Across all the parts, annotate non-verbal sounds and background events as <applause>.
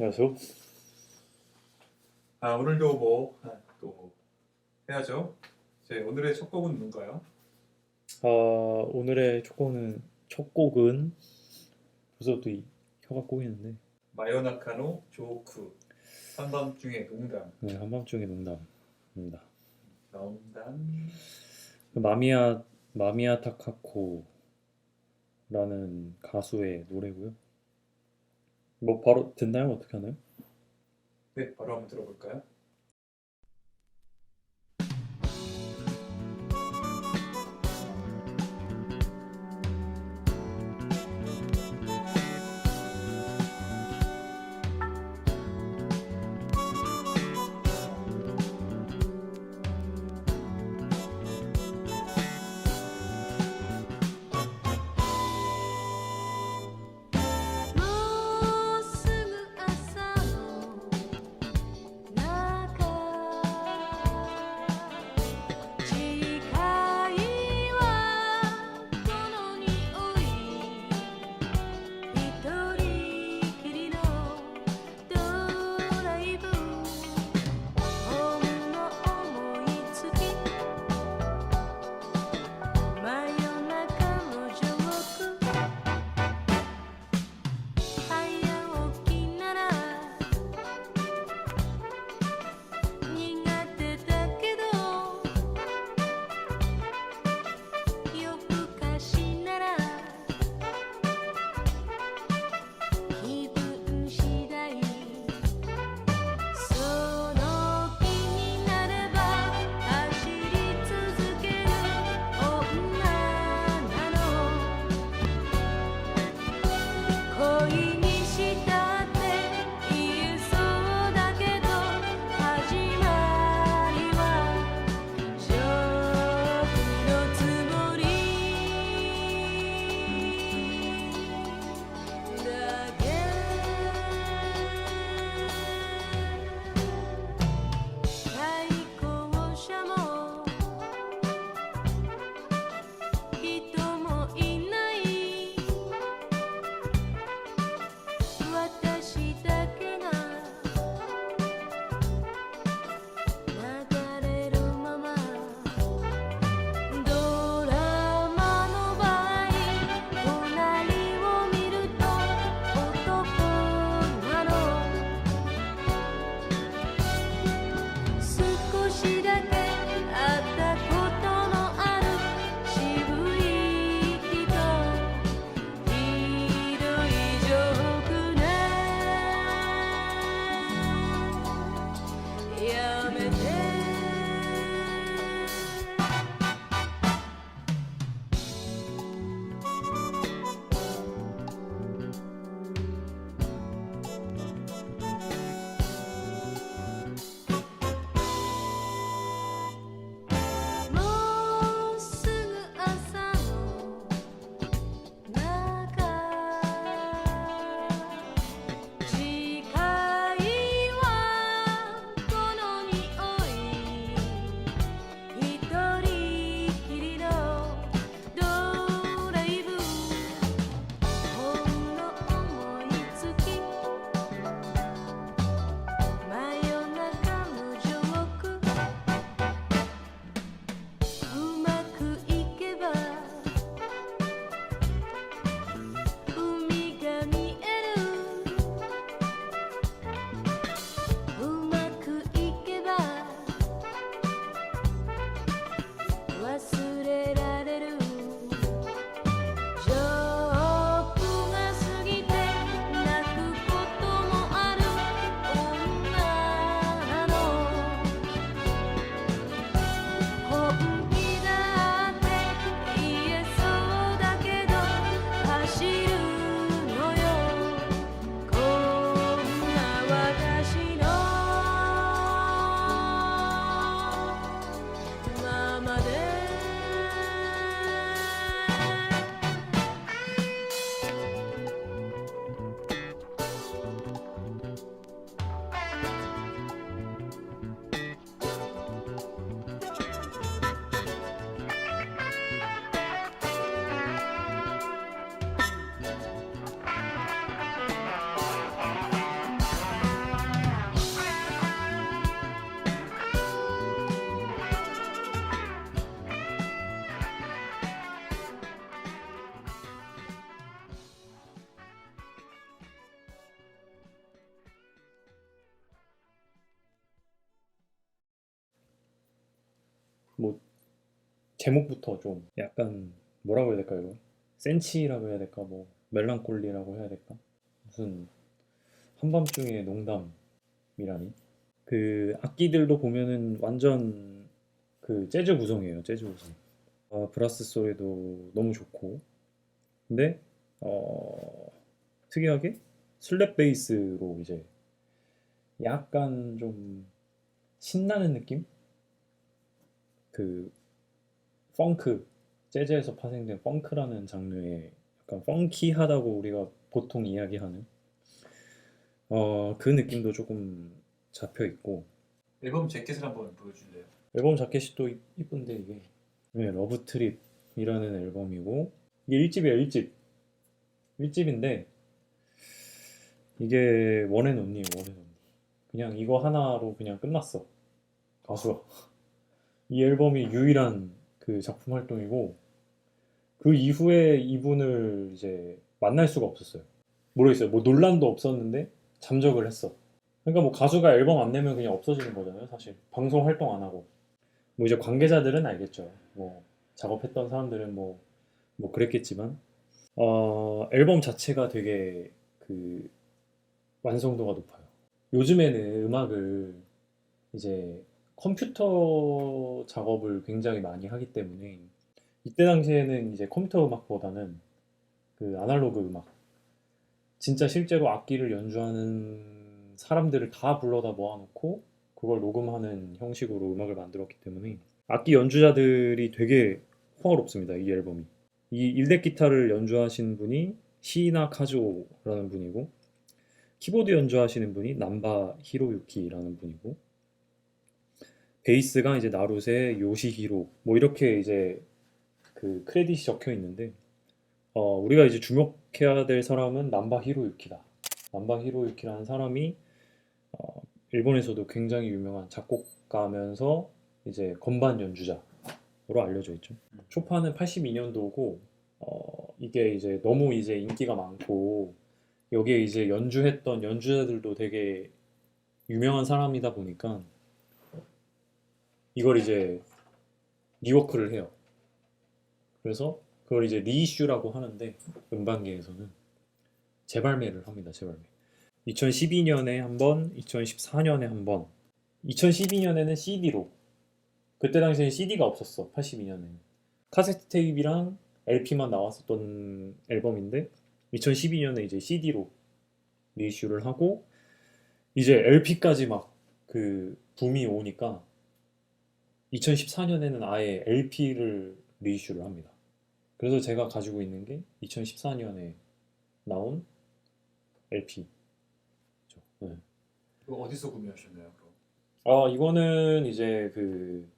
안녕하세요. 아 오늘도 뭐또 해야죠. 이제 오늘의 첫 곡은 뭔가요? 아, 오늘의 첫 곡은 첫 곡은 벌써 또 이, 혀가 꼬이는데 마요나카노 조쿠 한밤중의 농담 네, 한밤중의 농담입니다. 농담 마미야 마미야 타카코라는 가수의 노래고요. 뭐 바로 듣나요? 어떻게 하나요? 네 바로 한번 들어볼까요? 뭐 제목부터 좀 약간 뭐라고 해야 될까요? 센치라고 해야 될까? 뭐 멜랑콜리라고 해야 될까? 무슨 한밤중의 농담이라니? 그 악기들도 보면은 완전 그 재즈 구성이에요. 재즈 구성. 아, 브라스 소리도 너무 좋고. 근데 어 특이하게 슬랩 베이스로 이제 약간 좀 신나는 느낌? 그 펑크 재즈에서 파생된 펑크라는 장르의 약간 펑키하다고 우리가 보통 이야기하는 어, 그 느낌도 조금 잡혀 있고. 앨범 재킷을 한번 보여줄래요? 앨범 자켓이 또 이- 이쁜데 이게. 네, 러브 트립이라는 앨범이고. 이게 1집이에요 1집. 1집인데 이게 원앤 온리예요 원앤 온리 그냥 이거 하나로 그냥 끝났어. 가수가 <laughs> 이 앨범이 유일한 그 작품 활동이고 그 이후에 이분을 이제 만날 수가 없었어요. 모르겠어요. 뭐 논란도 없었는데 잠적을 했어. 그러니까 뭐 가수가 앨범 안 내면 그냥 없어지는 거잖아요 사실. 방송 활동 안 하고. 뭐 이제 관계자들은 알겠죠. 뭐 작업했던 사람들은 뭐, 뭐 그랬겠지만. 어, 앨범 자체가 되게 그 완성도가 높아요. 요즘에는 음악을 이제 컴퓨터 작업을 굉장히 많이 하기 때문에 이때 당시에는 이제 컴퓨터 음악보다는 그 아날로그 음악 진짜 실제로 악기를 연주하는 사람들을 다 불러다 모아놓고 그걸 녹음하는 형식으로 음악을 만들었기 때문에 악기 연주자들이 되게 호화롭습니다. 이 앨범이. 이 일렉 기타를 연주하신 분이 시이나 카즈오라는 분이고 키보드 연주하시는 분이 남바 히로유키라는 분이고 베이스가 이제 나루세 요시히로 뭐 이렇게 이제 그 크레딧이 적혀 있는데 어, 우리가 이제 주목해야 될 사람은 남바 히로유키다. 남바 히로유키라는 사람이 어, 일본에서도 굉장히 유명한 작곡가면서 이제 건반 연주자로 알려져 있죠. 초파는 82년도고 어, 이게 이제 너무 이제 인기가 많고 여기에 이제 연주했던 연주자들도 되게 유명한 사람이다 보니까 이걸 이제 리워크를 해요. 그래서 그걸 이제 리이슈라고 하는데 음반계에서는 재발매를 합니다. 재발매. 2012년에 한 번, 2014년에 한 번. 2012년에는 CD로. 그때 당시에 CD가 없었어. 82년에는. 카세트 테이프랑 LP만 나왔었던 앨범인데 2012년에 이제 CD로 리이슈를 하고 이제 LP까지 막 그 붐이 오니까 2014년에는 아예 LP를 리이슈를 합니다. 그래서 제가 가지고 있는 게 2014년에 나온 LP. 네. 이거 어디서 구매하셨나요? 그럼? 아, 이거는 이제 그,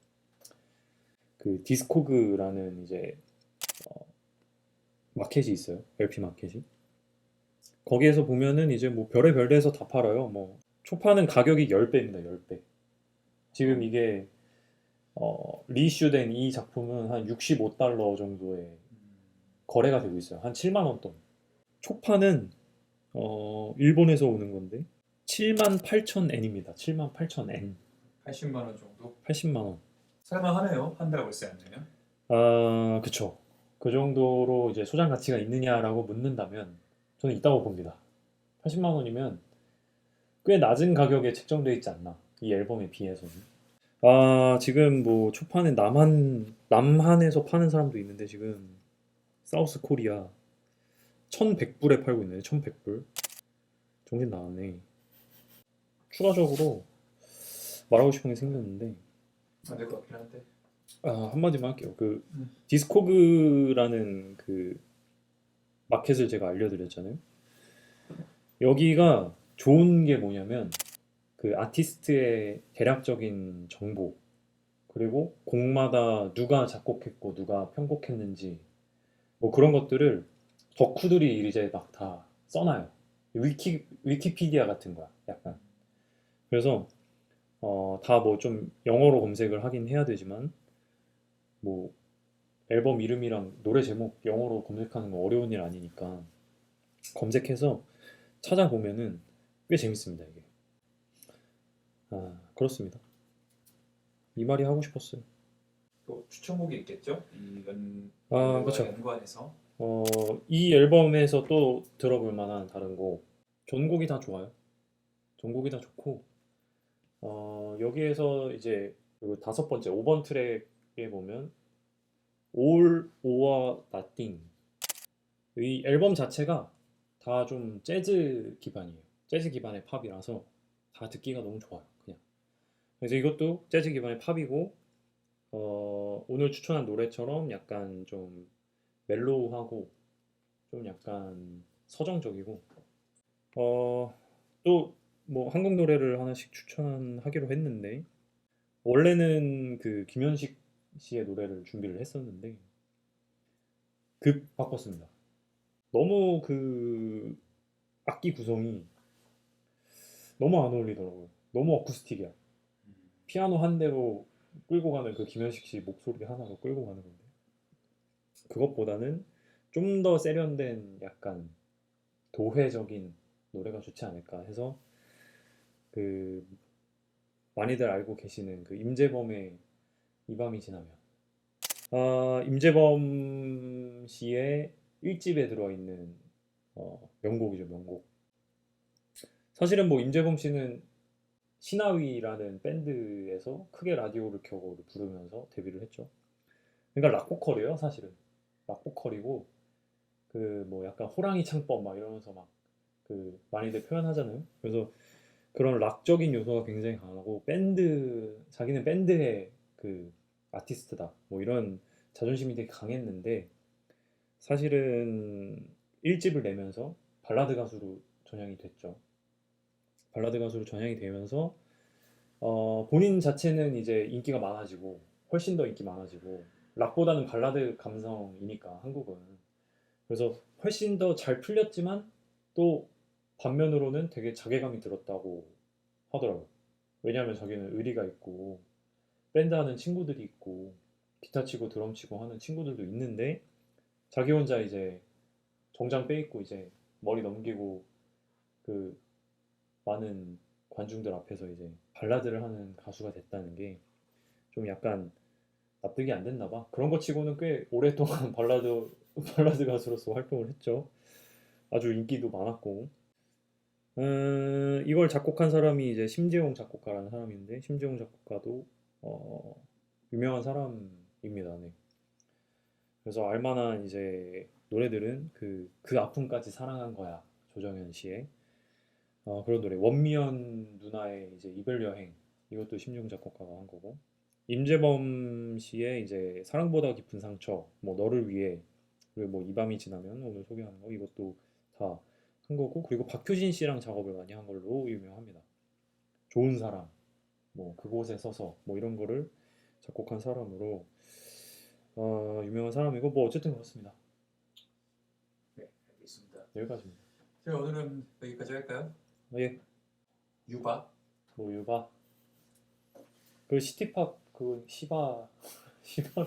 그 디스코그라는 이제 어, 마켓이 있어요. LP 마켓이. 거기에서 보면은 이제 뭐 별의별 데서 다 팔아요. 뭐 초파는 가격이 10배입니다. 10배. 지금 이게 어, 리이슈된 이 작품은 한 65달러 정도에 음, 거래가 되고 있어요. 한 7만 원 돈. 초파는 어, 일본에서 오는 건데 7만 8천 엔입니다. 7만 8천 엔. 80만 원 정도? 80만 원. 살만하네요. 한 달에 월세 안 내면. 아, 그쵸. 그 정도로 이제 소장 가치가 있느냐라고 묻는다면 저는 있다고 봅니다. 80만 원이면 꽤 낮은 가격에 책정되어 있지 않나. 이 앨범에 비해서는. 아, 지금 뭐 초판에 남한, 남한에서 파는 사람도 있는데 지금 사우스 코리아 1100불에 팔고 있네요. 1100불. 정신 나갔네. 추가적으로 말하고 싶은 게 생겼는데 안될 것 같긴 한데. 아, 한마디만 할게요. 그 음. 디스코그라는 그 마켓을 제가 알려드렸잖아요. 여기가 좋은 게 뭐냐면 그 아티스트의 대략적인 정보 그리고 곡마다 누가 작곡했고 누가 편곡했는지 뭐 그런 것들을 덕후들이 이제 막 다 써놔요. 위키 위키피디아 같은 거야, 약간. 그래서 어, 다 뭐 좀 영어로 검색을 하긴 해야 되지만 뭐 앨범 이름이랑 노래 제목 영어로 검색하는 거 어려운 일 아니니까 검색해서 찾아보면은 꽤 재밌습니다 이게. 아 그렇습니다. 이 말이 하고 싶었어요. 또 추천곡이 있겠죠? 이 연, 아, 노래와 그쵸. 연관해서 어, 이 앨범에서 또 들어볼 만한 다른 곡 전곡이 다 좋아요. 전곡이 다 좋고 어, 여기에서 이제 그 다섯 번째 5번 트랙에 보면 All or Nothing 이 앨범 자체가 다 좀 재즈 기반이에요. 재즈 기반의 팝이라서 다 듣기가 너무 좋아요. 그래서 이것도 재즈 기반의 팝이고 어, 오늘 추천한 노래처럼 약간 좀 멜로우하고 좀 약간 서정적이고 어, 또 뭐 한국 노래를 하나씩 추천하기로 했는데 원래는 그 김현식 씨의 노래를 준비를 했었는데 급 바꿨습니다. 너무 그 악기 구성이 너무 안 어울리더라고요. 너무 어쿠스틱이야. 피아노 한 대로 끌고 가는 그 김현식 씨 목소리 하나로 끌고 가는 건데. 그것보다는 좀 더 세련된 약간 도회적인 노래가 좋지 않을까 해서 그 많이들 알고 계시는 그 임재범의 이 밤이 지나면. 아 임재범 씨의 1집에 들어있는 어, 명곡이죠 명곡. 사실은 뭐 임재범 씨는 신하위라는 밴드에서 크게 라디오를 켜고 부르면서 데뷔를 했죠. 그러니까 락보컬이에요, 사실은. 락보컬이고 그 뭐 약간 호랑이 창법 막 이러면서 막 그 많이들 표현하잖아요. 그래서 그런 락적인 요소가 굉장히 강하고 밴드 자기는 밴드의 그 아티스트다 뭐 이런 자존심이 되게 강했는데 사실은 1집을 내면서 발라드 가수로 전향이 됐죠. 발라드 가수로 전향이 되면서 어, 본인 자체는 이제 인기가 많아지고 훨씬 더 인기 많아지고 락보다는 발라드 감성이니까 한국은 그래서 훨씬 더 잘 풀렸지만 또 반면으로는 되게 자괴감이 들었다고 하더라고요. 왜냐하면 자기는 의리가 있고 밴드 하는 친구들이 있고 기타 치고 드럼 치고 하는 친구들도 있는데 자기 혼자 이제 정장 빼입고 이제 머리 넘기고 그 많은 관중들 앞에서 이제 발라드를 하는 가수가 됐다는 게 좀 약간 납득이 안 됐나 봐. 그런 거 치고는 꽤 오랫동안 <laughs> 발라드 발라드 가수로서 활동을 했죠. 아주 인기도 많았고. 음, 이걸 작곡한 사람이 이제 심재용 작곡가라는 사람인데 심재용 작곡가도 어, 유명한 사람입니다. 네. 그래서 알만한 이제 노래들은 그, 그 아픔까지 사랑한 거야 조정현 씨의 어, 그런 노래 원미연 누나의 이제 이별 여행 이것도 심중 작곡가가 한 거고 임재범 씨의 이제 사랑보다 깊은 상처 뭐 너를 위해 그리고 뭐 이 밤이 지나면 오늘 소개하는 거 이것도 다 한 거고 그리고 박효신 씨랑 작업을 많이 한 걸로 유명합니다. 좋은 사람 뭐 그곳에 서서 뭐 이런 거를 작곡한 사람으로 어, 유명한 사람이고 뭐 어쨌든 그렇습니다. 네, 알겠습니다. 여기까지입니다. 자, 오늘은 여기까지 할까요? 예. 유바? 뭐 유바. 그 시티팝 그 시바 <laughs> 시바